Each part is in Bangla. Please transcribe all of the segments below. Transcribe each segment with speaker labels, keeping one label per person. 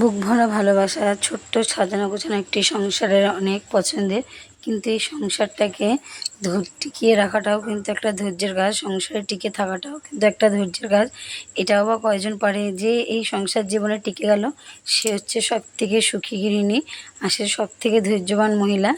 Speaker 1: বুক ভরা ভালোবাসা ছোট্ট সাজানো গোছানো একটি সংসারের অনেক পছন্দের কিন্তু এই সংসারটাকে টিকিয়ে রাখাটাও কিন্তু একটা ধৈর্যের কাজ, সংসারে টিকে থাকাটাও কিন্তু একটা ধৈর্যের কাজ। এটাও বা কয়জন পারে যে এই সংসার জীবনে টিকে গেল, সে হচ্ছে সব থেকে সুখী গৃহিণী আর সে সব থেকে ধৈর্যবান মহিলা।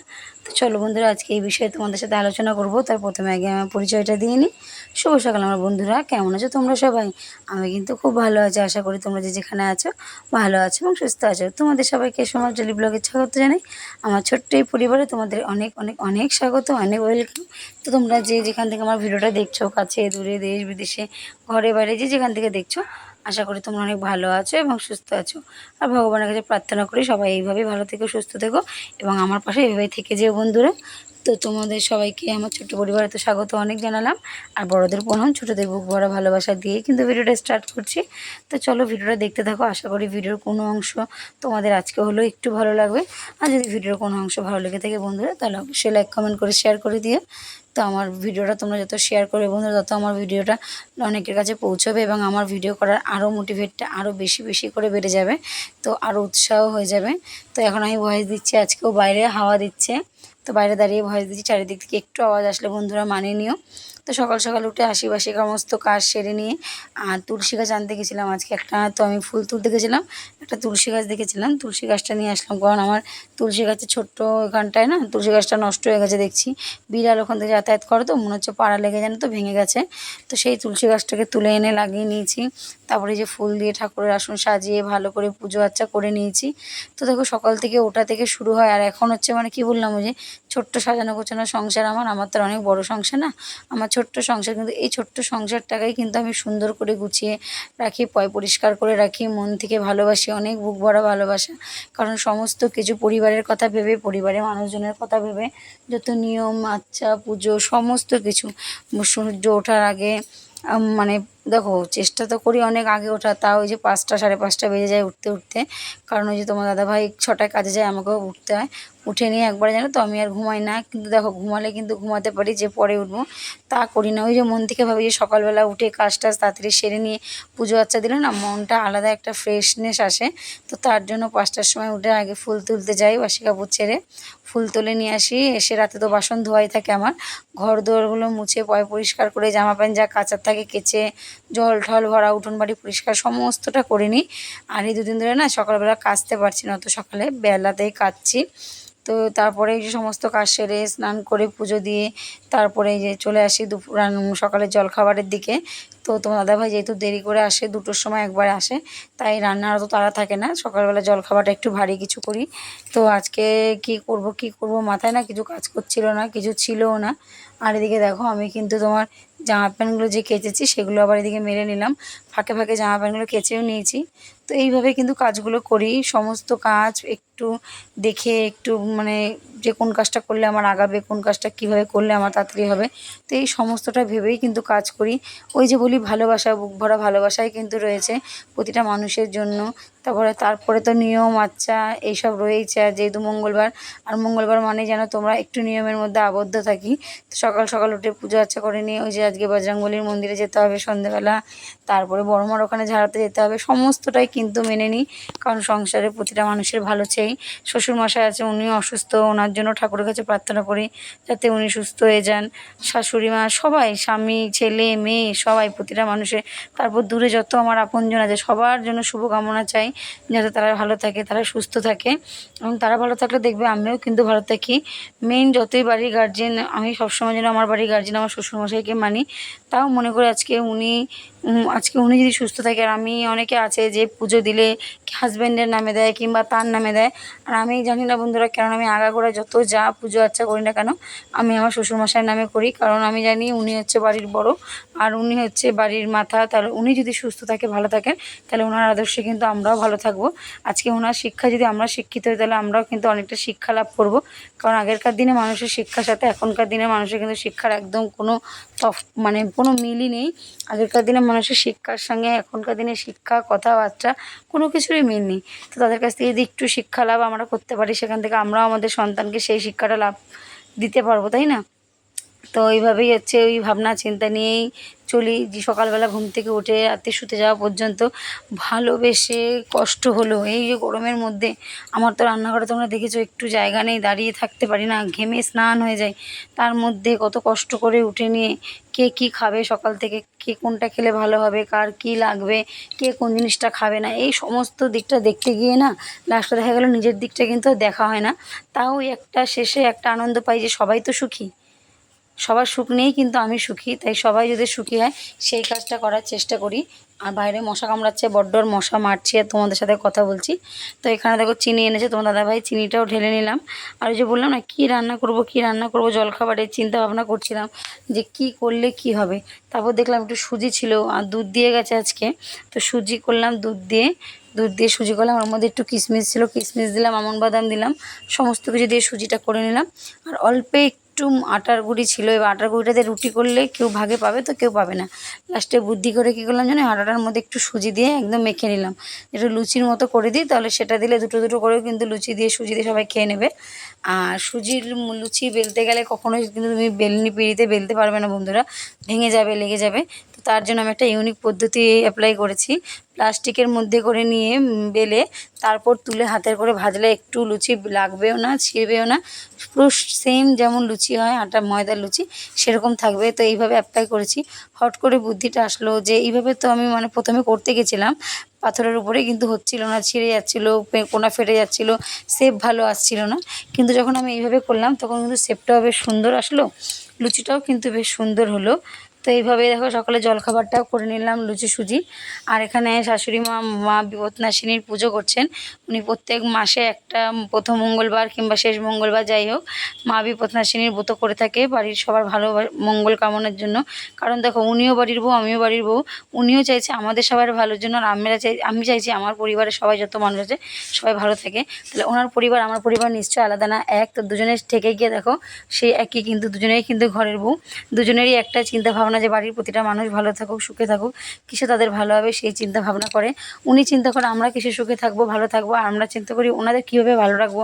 Speaker 1: তো চলো বন্ধুরা, আজকে এই বিষয়ে তোমাদের সাথে আলোচনা করব। তার প্রথমে আগে আমার পরিচয়টা দিয়ে নিই। শুভ সকাল আমার বন্ধুরা, কেমন আছো তোমরা সবাই? আমি কিন্তু খুব ভালো আছি, আশা করি তোমরা যে যেখানে আছো ভালো আছো এবং সুস্থ আছো। তোমাদের সবাইকে সমাজ ডেলি ব্লগে স্বাগত জানাই। আমার ছোট্ট এই পরিবারে তোমাদের অনেক অনেক অনেক স্বাগত, অনেক ওয়েলকাম তো তোমরা যে যেখান থেকে আমার ভিডিওটা দেখছ, কাছে, দূরে, দেশ, বিদেশে, ঘরে, বাইরে, যে যেখান থেকে দেখছ আশা করি তোমরা অনেক ভালো আছো এবং সুস্থ আছো। আর ভগবানের কাছে প্রার্থনা করি সবাই এইভাবেই ভালো থেকো, সুস্থ থেকো এবং আমার পাশে এইভাবেই থেকে যেও বন্ধুরা। তো তোমাদের সবাইকে আমার ছোট্ট পরিবারে তো স্বাগত অনেক জানালাম। আর বড়দের প্রণাম, ছোটোদের বুক ভরা ভালোবাসা দিয়ে কিন্তু ভিডিওটা স্টার্ট করছি। তো চলো ভিডিওটা দেখতে থাকো, আশা করি ভিডিওর কোনো অংশ তোমাদের আজকে হলেও একটু ভালো লাগবে। আর যদি ভিডিওর কোনো অংশ ভালো লেগে থাকে বন্ধুরা, তাহলে অবশ্যই লাইক কমেন্ট করে শেয়ার করে দিও। তো আমার ভিডিওটা তোমরা যত শেয়ার করবে বন্ধুরা, তত আমার ভিডিওটা অনেকের কাছে পৌঁছবে এবং আমার ভিডিও করার আরও মোটিভেটটা আরও বেশি বেশি করে বেড়ে যাবে, তো আরও উৎসাহ হয়ে যাবে। তো এখন আমি ভয়েস দিচ্ছি, আজকেও বাইরে হাওয়া দিচ্ছে। তো বাইরে দাঁড়িয়ে ভয়েস দিচ্ছি, চারিদিক থেকে একটু আওয়াজ আসলে বন্ধুরা মানিয়ে নিও। তো সকাল সকাল উঠে আশিবাসি সমস্ত কাজ সেরে নিয়ে, আর তুলসী গাছ আনতে গেছিলাম আজকে একটা, তো আমি ফুল তুলতে গেছিলাম, একটা তুলসী গাছ দেখেছিলাম। তুলসী গাছটা নিয়ে আসলাম, কারণ আমার তুলসী গাছের ছোট্ট এখানটায় না, তুলসী গাছটা নষ্ট হয়ে গেছে দেখছি। বিড়াল ওখান থেকে যাতায়াত করে তো, মনে হচ্ছে পাড়া লেগে যেন তো, ভেঙে গেছে। তো সেই তুলসী গাছটাকে তুলে এনে লাগিয়ে নিয়েছি। তারপরে যে ফুল দিয়ে ঠাকুরের আসন সাজিয়ে ভালো করে পুজো আচ্চা করে নিয়েছি। তো দেখো সকাল থেকে ওটা থেকে শুরু হয়, আর এখন হচ্ছে মানে কি বললাম যে ছোট্ট সাজানো গোছানো সংসার আমার আমার তো অনেক বড় সংসার না। আমার ছোট্ট সংসার কিন্তু, এই ছোট্ট সংসারটাকেই কিন্তু আমি সুন্দর করে গুছিয়ে রাখি, পয় পরিষ্কার করে রাখি, মন থেকে ভালোবাসি, অনেক বুক ভরা ভালোবাসা। কারণ সমস্ত কিছু পরিবারের কথা ভেবে, পরিবারের মানুষজনের কথা ভেবে, যত নিয়ম আচ্ছা পুজো, সমস্ত কিছু, সূর্য ওঠার আগে মানে দেখো, চেষ্টা তো করি অনেক আগে ওঠা, তাও ওই যে পাঁচটা, সাড়ে পাঁচটা বেজে যায় উঠতে উঠতে। কারণ ওই যে তোমার দাদাভাই ছটায় কাজে যায়, আমাকেও উঠতে হয়। উঠে নিয়ে একবারে জানো তো, আমি আর ঘুমাই না। কিন্তু দেখো, ঘুমালে কিন্তু ঘুমাতে পারি যে পরে উঠবো। তা করি না। ওই যে মন থেকে ভাবি যে সকালবেলা উঠে কাজ টাজ তাড়াতাড়ি সেরে নিয়ে পুজো আচ্চা দিলে না মনটা আলাদা একটা ফ্রেশনেস আসে। তো তার জন্য পাঁচটার সময় উঠে আগে ফুল তুলতে যাই, বাসি কাপড় ছেড়ে। ফুল তুলে নিয়ে আসি। এসে রাতে তো বাসন ধোয়াই থাকে আমার। ঘর দুয়ারগুলো মুছে, পয় পরিষ্কার করে জামা প্যান্ট যা কাচার থাকে কেচে জল ঠল ভরা, উঠোন বাড়ি পরিষ্কার, সমস্তটা করে নিই। আর এই দুদিন ধরে না সকালবেলা কাচতে পারছি না, অত সকালে বেলাতেই কাচছি তো তারপরে এই যে সমস্ত কাজ সেরে স্নান করে পুজো দিয়ে তারপরে যে চলে আসি দুপুর সকালের জলখাবারের দিকে। তো তোমার দাদাভাই যেহেতু দেরি করে আসে, দুটোর সময় একবার আসে, তাই রান্নার অত তাড়া থাকে না। সকালবেলা জলখাবারটা একটু ভারী কিছু করি। তো আজকে কি করব কি করব মাথায় না কিছু কাজ করছিল না, কিছু ছিলও না। আর এদিকে দেখো আমি কিন্তু তোমার জামা প্যান্টগুলো যে কেচেছি সেগুলো আবার এদিকে মেরে নিলাম। ফাঁকে ফাঁকে জামা প্যান্টগুলো কেচেও নিয়েছি। তো এইভাবে কিন্তু কাজগুলো করি। সমস্ত কাজ একটু দেখে একটু মানে যে কোন কাজটা করলে আমার আগাবে, কোন কাজটা কীভাবে করলে আমার তাড়াতাড়ি হবে, তো এই সমস্তটা ভেবেই কিন্তু কাজ করি। ওই যে বলি ভালোবাসা, বুক ভরা ভালোবাসাই কিন্তু রয়েছে প্রতিটা মানুষের জন্য। তারপরে তারপরে তো নিয়ম আচ্ছা এইসব রয়েইছে আর যেহেতু মঙ্গলবার, আর মঙ্গলবার মানে যেন তোমরা একটু নিয়মের মধ্যে আবদ্ধ থাকি। সকাল সকাল উঠে পুজো আচ্চা করে নিয়ে ওই যে আজকে বজরংবলির মন্দিরে যেতে হবে সন্ধেবেলা, তারপরে বড় মার ওখানে ঝাড়াতে যেতে হবে, সমস্তটাই কিন্তু মেনে নিই কারণ সংসারে প্রতিটা মানুষের ভালো চাই শ্বশুরমশাই আছে, উনিও অসুস্থ, ওনার জন্য ঠাকুরের কাছে প্রার্থনা করি যাতে উনি সুস্থ হয়ে যান। শাশুড়ি মা, সবাই, স্বামী, ছেলে, মেয়ে, সবাই, প্রতিটা মানুষের তারপর দূরে যত আমার আপনজন আছে, সবার জন্য শুভকামনা চাই, যাতে তারা ভালো থাকে, তারা সুস্থ থাকে, এবং তারা ভালো থাকলে দেখবে আমিও কিন্তু ভালো থাকি। মেন যতই বাড়ির গার্জেন আমি সবসময় যেন আমার বাড়ির গার্জেন আমার শ্বশুরমশাইকে মানি তাও মনে করি আজকে উনি আজকে উনি যদি সুস্থ থাকে আর আমি, অনেকে আছে যে পুজো দিলে হাজব্যান্ডের নামে দেয় কিংবা তার নামে দেয়। আর আমি জানি না বন্ধুরা কেন আমি আগাগোড়া যত যা পুজো আচ্চা করি না কেন, আমি আমার শ্বশুরমশাইয়ের নামে করি। কারণ আমি জানি উনি হচ্ছে বাড়ির বড়, আর উনি হচ্ছে বাড়ির মাথা, তাহলে উনি যদি সুস্থ থাকে, ভালো থাকেন, তাহলে ওনার আদর্শে কিন্তু আমরাও ভালো থাকব। আজকে ওনার শিক্ষা যদি আমরা শিক্ষিত হই, তাহলে আমরাও কিন্তু অনেকটা শিক্ষা লাভ করব। কারণ আগেরকার দিনে মানুষের শিক্ষার সাথে, এখনকার দিনের মানুষের কিন্তু শিক্ষার একদম কোনো তফ মানে কোনো মিলই নেই। আগেকার দিনে মানুষের শিক্ষার সঙ্গে এখনকার দিনে শিক্ষা, কথাবার্তা কোনো কিছুরই মিল নেই। তো তাদের কাছ থেকে যদি একটু শিক্ষা লাভ আমরা করতে পারি, সেখান থেকে আমরাও আমাদের সন্তানকে সেই শিক্ষাটা লাভ দিতে পারব, তাই না? তো এইভাবেই হচ্ছে ওই ভাবনা চিন্তা নিয়েই চলি। যে সকালবেলা ঘুম থেকে উঠে রাতে শুতে যাওয়া পর্যন্ত ভালোবেসে কষ্ট হলো। এই যে গরমের মধ্যে আমার তো রান্নাঘরে তোমরা দেখেছ একটু জায়গা নেই, দাঁড়িয়ে থাকতে পারি না, ঘেমে স্নান হয়ে যায়। তার মধ্যে কত কষ্ট করে উঠে নিয়ে কে কী খাবে সকাল থেকে, কে কোনটা খেলে ভালো হবে, কার কী লাগবে, কে কোন জিনিসটা খাবে না, এই সমস্ত দিকটা দেখতে গিয়ে না লাস্টে দেখা গেলো নিজের দিকটা কিন্তু দেখা হয় না। তাও একটা শেষে একটা আনন্দ পাই যে সবাই তো সুখী। সবার সুখ নিয়েই কিন্তু আমি সুখী, তাই সবাই যদি সুখী হয়, সেই কাজটা করার চেষ্টা করি। আর বাইরে মশা কামড়াচ্ছে বড্ডর মশা মারছে আর তোমাদের সাথে কথা বলছি। তো এখানে দেখো চিনি এনেছে, তোমার দাদাভাই চিনিটাও ঢেলে নিলাম। আর ওই যে বললাম না, কী রান্না করব, কী রান্না করব, জলখাবারের চিন্তা ভাবনা করছিলাম যে কি করলে কি হবে। তারপর দেখলাম একটু সুজি ছিল, আর দুধ দিয়ে গেছে আজকে। তো সুজি করলাম, দুধ দিয়ে দুধ দিয়ে সুজি করলাম, ওর মধ্যে একটু কিশমিশ ছিল, কিশমিশ দিলাম, আমন বাদাম দিলাম, সমস্ত কিছু দিয়ে সুজিটা করে নিলাম। আর অল্প একটু আটার গুঁড়ি ছিল, এবার আটার গুঁড়িটাতে রুটি করলে কেউ ভাগে পাবে তো কেউ পাবে না। লাস্টে বুদ্ধি করে কী করলাম জানো আটাটার মধ্যে একটু সুজি দিয়ে একদম মেখে নিলাম। একটু লুচির মতো করে দিই, তাহলে সেটা দিলে দুটো দুটো করেও কিন্তু লুচি দিয়ে সুজি দিয়ে সবাই খেয়ে নেবে। আর সুজির লুচি বেলতে গেলে কখনোই কিন্তু তুমি বেলনি পিঁড়িতে বেলতে পারবে না বন্ধুরা, ভেঙে যাবে, লেগে যাবে। তার জন্য আমি একটা ইউনিক পদ্ধতি অ্যাপ্লাই করেছি। প্লাস্টিকের মধ্যে করে নিয়ে বেলে, তারপর তুলে হাতের করে ভাজলে একটু লুচি লাগবেও না, ছিঁড়বেও না। পুরো সেম যেমন লুচি হয়, আটা, ময়দার লুচি, সেরকম থাকবে। তো এইভাবে অ্যাপ্লাই করেছি। হট করে বুদ্ধিটা আসলো যে, এইভাবে তো আমি মানে প্রথমে করতে গেছিলাম। পাথরের উপরে কিন্তু হচ্ছিল না, ছিঁড়ে যাচ্ছিল কোনা ফেটে যাচ্ছিল শেপ ভালো আসছিল না। কিন্তু যখন আমি এইভাবে করলাম, তখন কিন্তু শেপটাও বেশ সুন্দর আসলো। লুচিটাও কিন্তু বেশ সুন্দর হলো। তো এইভাবে দেখো সকালে জলখাবারটাও করে নিলাম, লুচি, সুজি। আর এখানে শাশুড়ি মা মা বিপদনাশিনীর পুজো করছেন। উনি প্রত্যেক মাসে একটা প্রথম মঙ্গলবার কিংবা শেষ মঙ্গলবার যাই হোক, মা বিপদনাশিনীর ব্রত করে থাকে বাড়ির সবার ভালো মঙ্গল কামনার জন্য। কারণ দেখো উনিও বাড়ির বউ, আমিও বাড়ির বউ। উনিও চাইছে আমাদের সবার ভালোর জন্য আর আমরা চাই, আমি চাইছি আমার পরিবারের সবাই যত মানুষ আছে সবাই ভালো থাকে। তাহলে ওনার পরিবার, আমার পরিবার নিশ্চয়ই আলাদা না, এক। তো দুজনের থেকে গিয়ে দেখো সেই একই কিন্তু, দুজনেই কিন্তু ঘরের বউ। দুজনেরই একটা চিন্তা ভাবনা যে বাড়ির প্রতিটা মানুষ ভালো থাকুক, সুখে থাকুক, কিসে তাদের ভালো হবে সেই চিন্তা ভাবনা করে? উনি চিন্তা করে আমরা কিসে সুখে থাকব, ভালো থাকব? আর আমরা চিন্তা করি ওনাদের কীভাবে ভালো রাখব,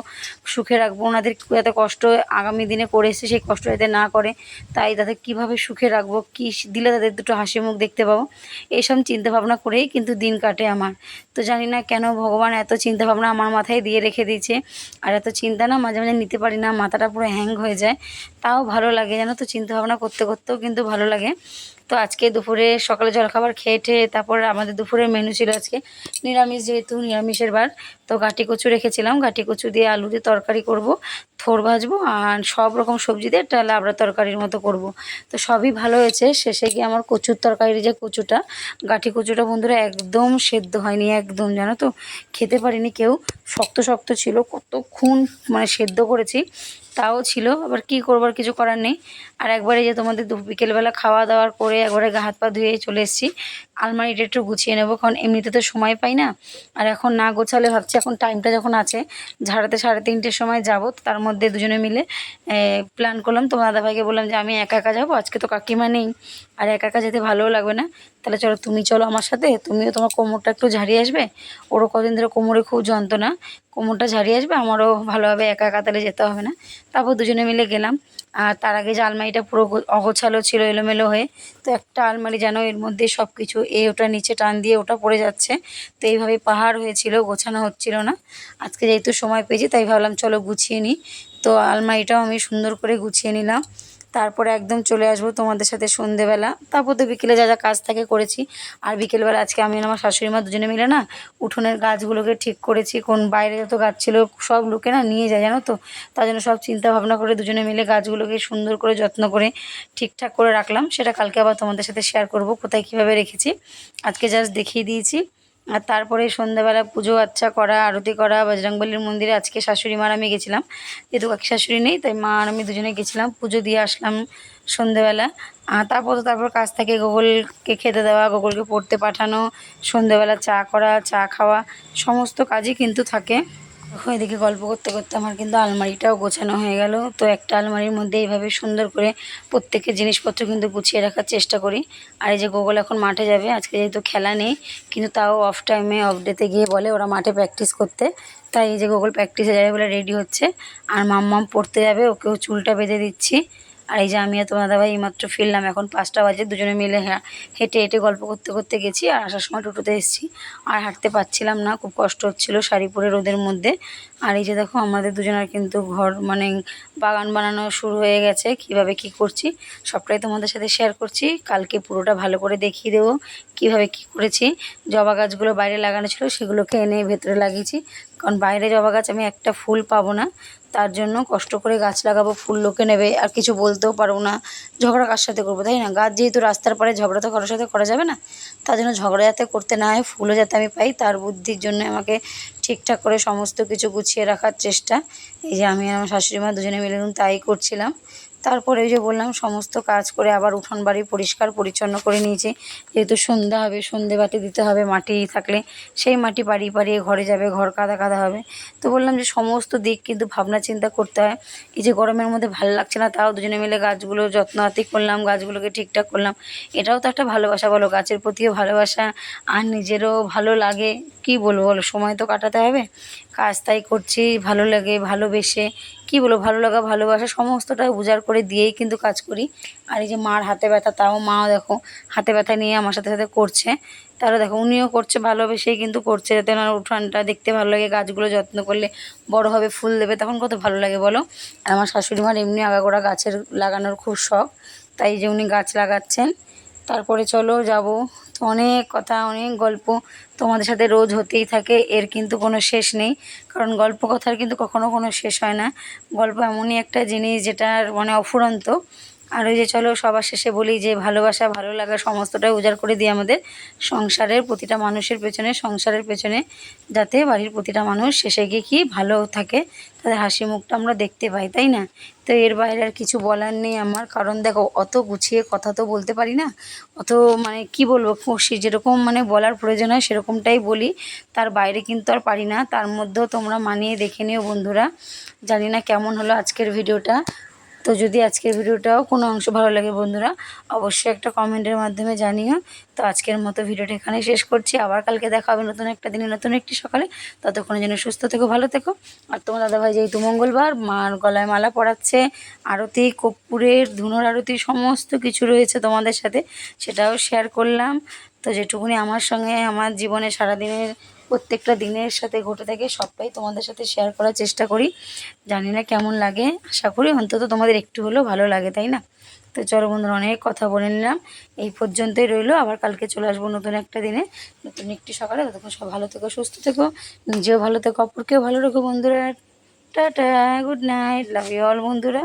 Speaker 1: সুখে রাখব? ওনাদের যাতে কষ্ট আগামী দিনে করে এসে সেই কষ্ট যাতে না করে, তাই তাদের কীভাবে সুখে রাখব? কী দিলে তাদের দুটো হাসি মুখ দেখতে পাবো? এইসব চিন্তা ভাবনা করেই কিন্তু দিন কাটে আমার। তো জানি না কেন ভগবান এত চিন্তা ভাবনা আমার মাথায় দিয়ে রেখে দিয়েছে। আর এত চিন্তা না মাঝে মাঝে নিতে পারি না, মাথাটা পুরো হ্যাং হয়ে যায়। তাও ভালো লাগে জানো তো, চিন্তা ভাবনা করতে করতেও কিন্তু ভালো লাগে। তো আজকে দুপুরে সকালে জলখাবার খেয়ে ঠেয়ে তারপর আমাদের দুপুরের মেনু ছিল আজকে নিরামিষ যেহেতু নিরামিষের বার, তো ঘাটি কচু রেখেছিলাম। ঘাটি কচু দিয়ে আলু দিয়ে তরকারি করব। থোর ভাজবো আর সব রকম সবজি দিয়ে একটা লাবড়া তরকারির মতো করব। তো সবই ভালো হয়েছে। শেষে গিয়ে আমার কচুর তরকারির যে কচুটা, গাঠি কচুটা বন্ধুরা একদম সেদ্ধ হয়নি, একদম জানো তো। খেতে পারিনি কেউ। শক্ত শক্ত ছিল। কতক্ষণ মানে সেদ্ধ করেছি, তাও ছিল। আবার কি করবার কিছু করার নেই। আর একবারে যে তোমাদের বিকেলবেলা খাওয়া দাওয়ার করে একবারে গা হাত পা ধুয়ে চলে এসেছি। আলমারিটা একটু গুছিয়ে নেব, কারণ এমনিতে তো সময় পাই না। আর এখন না গোছালে ভাবছি, এখন টাইমটা যখন আছে, ঝাড়াতে সাড়ে তিনটের সময় যাব, তার দুজনে মিলে প্ল্যান করলাম। তোমার দাদাভাইকে বললাম যে, আমি একা একা যাব? আজকে তো কাকিমা নেই। আর একা একা যেতে ভালোও লাগবে না। তাহলে চলো, তুমি চলো আমার সাথে। তুমিও তোমার কোমরটা একটু ঝাড়িয়ে আসবে। ওরও কদিন ধরে কোমরে খুব যন্ত্রণা। কোমরটা ঝাড়িয়ে আসবে, আমারও ভালোভাবে একা একা তাহলে যেতে হবে না। তারপর দুজনে মিলে গেলাম। আর তার আগে যে আলমারিটা পুরো অগোছালো ছিল, এলোমেলো হয়ে, তো একটা আলমারি যেন এর মধ্যে সব কিছু এ ওটা নিচে টান দিয়ে ওটা পড়ে যাচ্ছে। তো এইভাবে পাহাড় হয়েছিল, গোছানো হচ্ছিল না। আজকে যেহেতু সময় পেয়েছি, তাই ভাবলাম চলো গুছিয়ে নিই। তো আলমারিটাও আমি সুন্দর করে গুছিয়ে নিলাম। তারপরে একদম চলে আসব তোমাদের সাথে সন্ধেবেলা। তারপর তো বিকেলে যা যা কাজ থাকে করেছি। আর বিকেলবেলা আজকে আমি আমার শাশুড়ি মা দুজনে মিলে না উঠোনের গাছগুলোকে ঠিক করেছি। কোন বাইরে যত গাছ ছিল সব লোকে না নিয়ে যায়, জানো তো? তার জন্য সব চিন্তা ভাবনা করে দুজনে মিলে গাছগুলোকে সুন্দর করে যত্ন করে ঠিকঠাক করে রাখলাম। সেটা কালকে আবার তোমাদের সাথে শেয়ার করব, কোথায় কীভাবে রেখেছি। আজকে জাস্ট দেখিয়ে দিয়েছি। আর তারপরে সন্ধ্যাবেলা পুজো আচ্ছা করা, আরতি করা, বজরংবলির মন্দিরে আজকে শাশুড়ি মার আমি গেছিলাম। যেহেতু কাকি শাশুড়ি নেই, তাই মা আর আমি দুজনে গেছিলাম, পুজো দিয়ে আসলাম সন্ধ্যেবেলা। তারপর তো তারপর কাজ থেকে, গোগলকে খেতে দেওয়া, গোগলকে পড়তে পাঠানো, সন্ধ্যেবেলা চা করা, চা খাওয়া, সমস্ত কাজই কিন্তু থাকে। এদিকে গল্প করতে করতে আমার কিন্তু আলমারিটাও গোছানো হয়ে গেল। তো একটা আলমারির মধ্যে এইভাবে সুন্দর করে প্রত্যেকের জিনিসপত্র কিন্তু গুছিয়ে রাখার চেষ্টা করি। আর এই যে গোগল এখন মাঠে যাবে, আজকে যেহেতু খেলা নেই, কিন্তু তাও অফ টাইমে অফ ডেতে গিয়ে বলে ওরা মাঠে প্র্যাকটিস করতে। তাই এই যে গোগল প্র্যাকটিসে যাবে বলে রেডি হচ্ছে। আর মাম্মাম পড়তে যাবে, ওকেও চুলটা বেঁধে দিচ্ছি। আর এই যে আমি আর তোমার দাদাভাই এইমাত্র ফিরলাম, এখন পাঁচটা বাজে, দুজনে মিলে হ্যাঁ হেঁটে হেঁটে গল্প করতে করতে গেছি আর আসার সময় টোটোতে এসেছি। আর হাঁটতে পারছিলাম না, খুব কষ্ট হচ্ছিল শাড়ি পরে রোদের মধ্যে। আর এই যে দেখো, আমাদের দুজনের কিন্তু ঘর মানে বাগান বানানো শুরু হয়ে গেছে, কীভাবে কি করছি সবটাই তোমাদের সাথে শেয়ার করছি। কালকে পুরোটা ভালো করে দেখিয়ে দেবো কীভাবে কি করেছি। জবা গাছগুলো বাইরে লাগানো ছিল, সেগুলোকে এনে ভেতরে লাগিয়েছি। কারণ বাইরে জবা গাছ আমি একটা ফুল পাবো না, তার জন্য কষ্ট করে গাছ লাগাবো, ফুল লোকে নেবে, আর কিছু বলতেও পারব না, ঝগড়া কার সাথে করব, তাই না? গাছ যেহেতু রাস্তার পারে ঝগড়া তো কারোর সাথে করা যাবে না, তার জন্য ঝগড়া যাতে করতে না হয়, ফুলও যাতে আমি পাই, তার বুদ্ধির জন্য আমাকে ঠিকঠাক করে সমস্ত কিছু গুছিয়ে রাখার চেষ্টা। এই যে আমি আমার শাশুড়ি মা দুজনে মিলে তাই করছিলাম। তারপরে ওই যে বললাম, সমস্ত কাজ করে আবার উঠোন বাড়ি পরিষ্কার পরিচ্ছন্ন করে নিয়েছি। যেহেতু সন্ধ্যা হবে, সন্ধে বাতি দিতে হবে মাটি থাকলে, সেই মাটি পাড়িয়ে পাড়িয়ে ঘরে যাবে, ঘর কাদা কাদা হবে। তো বললাম যে সমস্ত দিক কিন্তু ভাবনা চিন্তা করতে হয়। এই যে গরমের মধ্যে ভালো লাগছে না, তাও দুজনে মিলে গাছগুলো যত্নআতি করলাম, গাছগুলোকে ঠিকঠাক করলাম। এটাও তো একটা ভালোবাসা বলো, গাছের প্রতিও ভালোবাসা। আর নিজেরও ভালো লাগে, কি বলব বলো, সময় তো কাটাতে হবে। কাজ তাই করছি, ভালো লাগে, ভালোবেসে কি বলব, ভালো লাগা, ভালোবাসা সমস্তটা উজাড় করে দিয়েই কিন্তু কাজ করি। আর এই যে মার হাতে ব্যথা, তাও মাও দেখো হাতে ব্যথা নিয়ে আমার সাথে সাথে করছে। তারা দেখো উনিও করছে ভালোবেসেই কিন্তু করছে যাতে ওনার উঠানটা দেখতে ভালো লাগে, গাছগুলো যত্ন করলে বড় হবে, ফুল দেবে, তখন কত ভালো লাগে বলো? আর আমার শাশুড়ি মার এমনি আগাগোড়া গাছের লাগানোর খুব শখ, তাই যে উনি গাছ লাগাচ্ছেন। তারপরে চলো যাব তো অনেক কথা, অনেক গল্প তোমাদের সাথে রোজ হতেই থাকে, এর কিন্তু কোনো শেষ নেই। কারণ গল্প কথার কিন্তু কখনো কোনো শেষ হয় না। গল্প এমনই একটা জিনিস যেটার মানে অফুরন্ত। আর ওই যে চলো সবার শেষে বলি যে ভালোবাসা, ভালো লাগা সমস্তটাই উজাড় করে দিই আমাদের সংসারের প্রতিটা মানুষের পেছনে, সংসারের পেছনে যাতে বাড়ির প্রতিটা মানুষ শেষে গিয়ে কি ভালো থাকে, তাদের হাসি মুখটা আমরা দেখতে পাই, তাই না? তো এর বাইরে আর কিছু বলার নেই আমার, কারণ দেখো অত গুছিয়ে কথা তো বলতে পারি না, অত মানে কি বলব, খুশি যেরকম মানে বলার প্রয়োজন হয় সেরকমটাই বলি, তার বাইরে কিন্তু আর পারি না, তার মধ্যেও তোমরা মানিয়ে দেখে নিও বন্ধুরা, জানি না কেমন হলো আজকের ভিডিওটা তো যদি আজকের ভিডিওটাও কোনো অংশ ভালো লাগে বন্ধুরা, অবশ্যই একটা কমেন্টের মাধ্যমে জানিও। তো আজকের মতো ভিডিওটা এখানে শেষ করছি। আবার কালকে দেখা হবে নতুন একটা দিনে নতুন একটি সকালে। ততক্ষণের জন্য সুস্থ থেকো, ভালো থেকো। আর তোমার দাদাভাই যেহেতু মঙ্গলবার, মার গলায় মালা পরাচ্ছে, আরতি, কর্পূরের, ধুনোর আরতি, সমস্ত কিছু রয়েছে তোমাদের সাথে, সেটাও শেয়ার করলাম। তো যেটুকুনি আমার সঙ্গে, আমার জীবনে সারাদিনের প্রত্যেকটা দিনের সাথে ঘটে থাকে, সবটাই তোমাদের সাথে শেয়ার করার চেষ্টা করি। জানি না কেমন লাগে, আশা করি অন্তত তোমাদের একটু হলেও ভালো লাগে, তাই না? তো চলো বন্ধুরা, অনেক কথা বলে নিলাম। এই পর্যন্তই রইল, আবার কালকে চলে আসব নতুন একটা দিনে। নতুন একটি সকালে, ততক্ষণ সব ভালো থেকো, সুস্থ থেকো, নিজেও ভালো থেকো, অপরকেও ভালো রেখো বন্ধুরা। Tata good night love you all বন্ধুরা।